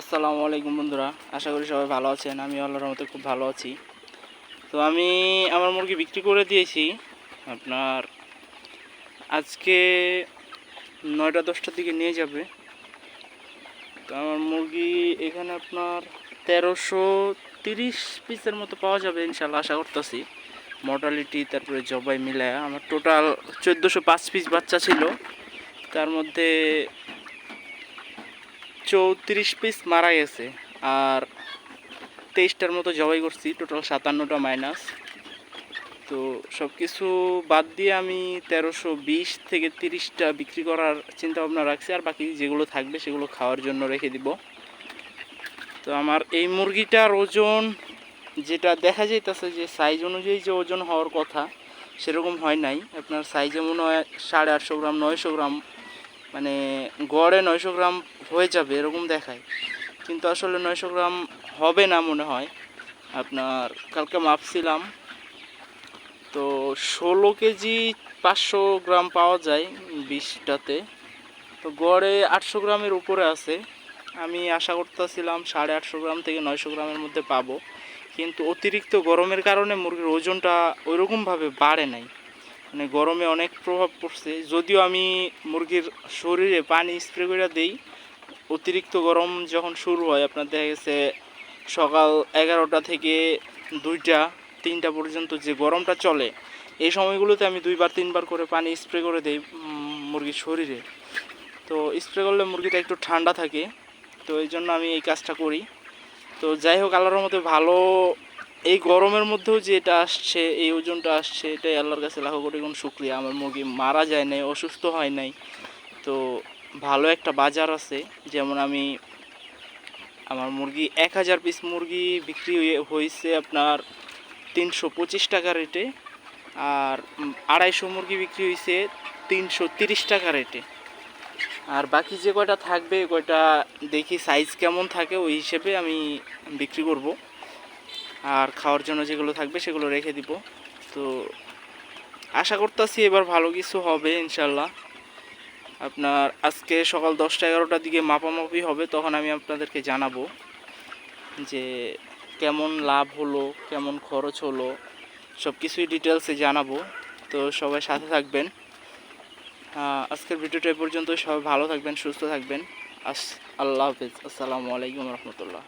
আসসালামু আলাইকুম বন্ধুরা, আশা করি সবাই ভালো আছেন আমি আল্লাহর রহমতে খুব ভালো আছি। তো আমি আমার মুরগি বিক্রি করে দিয়েছি আপনার, আজকে নয়টা দশটার দিকে নিয়ে যাবে। তো আমার মুরগি এখানে আপনার তেরোশো তিরিশ পিসের মতো পাওয়া যাবে ইনশাল্লাহ আশা করতেছি। মর্টালিটি তারপরে জবাই মিলায়, আমার টোটাল চোদ্দোশো পাঁচ পিস বাচ্চা ছিল। তার মধ্যে চৌত্রিশ পিস মারা গেছে আর তেইশটার মতো জবাই করছি টোটাল সাতান্নটা মাইনাস তো সব কিছু বাদ দিয়ে আমি তেরোশো বিশ থেকে তিরিশটা বিক্রি করার চিন্তা ভাবনা রাখছি, আর বাকি যেগুলো থাকবে সেগুলো খাওয়ার জন্য রেখে দিব। তো আমার এই মুরগিটার ওজন যেটা দেখা যাইতেছে যে সাইজ অনুযায়ী যে ওজন হওয়ার কথা, সেরকম হয় নাই। আপনার সাইজে মনে হয় সাড়ে আটশো গ্রাম, নয়শো গ্রাম মানে গড়ে নয়শো গ্রাম হয়ে যাবে, এরকম দেখায়। কিন্তু আসলে নয়শো গ্রাম হবে না মনে হয়। আপনার কালকে মাপছিলাম। তো ষোলো কেজি পাঁচশো গ্রাম পাওয়া যায় বিশটাতে। তো গড়ে আটশো গ্রামের উপরে আছে। আমি আশা করতেছিলাম সাড়ে আটশো গ্রাম থেকে নয়শো গ্রামের মধ্যে পাবো। কিন্তু অতিরিক্ত গরমের কারণে মুরগির ওজনটা ওইরকমভাবে বাড়ে নাই। মানে গরমে অনেক প্রভাব পড়ছে। যদিও আমি মুরগির শরীরে পানি স্প্রে করে দিই অতিরিক্ত গরম যখন শুরু হয়, আপনার দেখা গেছে সকাল এগারোটা থেকে দুইটা, তিনটা পর্যন্ত যে গরমটা চলে, এই সময়গুলোতে আমি দুইবার, তিনবার করে পানি স্প্রে করে দিই মুরগির শরীরে। তো স্প্রে করলে মুরগিটা একটু ঠান্ডা থাকে, তো এই জন্য আমি এই কাজটা করি। তো যাই হোক, আল্লাহর মধ্যে ভালো, এই গরমের মধ্যেও যে এটা আসছে, এই ওজনটা আসছে, এটাই আল্লাহর কাছে লাখো কোটি গুণ শুক্রিয়া। আমার মুরগি মারা যায় নাই, অসুস্থ হয় নাই। তো ভালো একটা বাজার আছে। যেমন আমি আমার মুরগি এক হাজার পিস মুরগি বিক্রি হয়ে- হয়েছে আপনার তিনশো পঁচিশ টাকা রেটে আর আড়াইশো মুরগি বিক্রি হয়েছে তিনশো তিরিশ টাকা রেটে আর বাকি যে কয়টা থাকবে কয়টা দেখি সাইজ কেমন থাকে, ওই হিসেবে আমি বিক্রি করব। আর খাওয়ার জন্য যেগুলো থাকবে, সেগুলো রেখে দিব। তো আশা করতেছি এবার ভালো কিছু হবে, ইনশাল্লাহ। আপনার আজকে সকাল দশটা এগারোটার দিকে মাপামাপি হবে, তখন আমি আপনাদেরকে জানাব যে কেমন লাভ হলো, কেমন খরচ হলো সব কিছুই ডিটেলসে জানাব। তো সবাই সাথে থাকবেন। আজকের ভিডিওটা পর্যন্ত সবাই ভালো থাকবেন, সুস্থ থাকবেন। আস আল্লাহ হাফিজ। আসসালামু আলাইকুম রহমতুল্লাহ।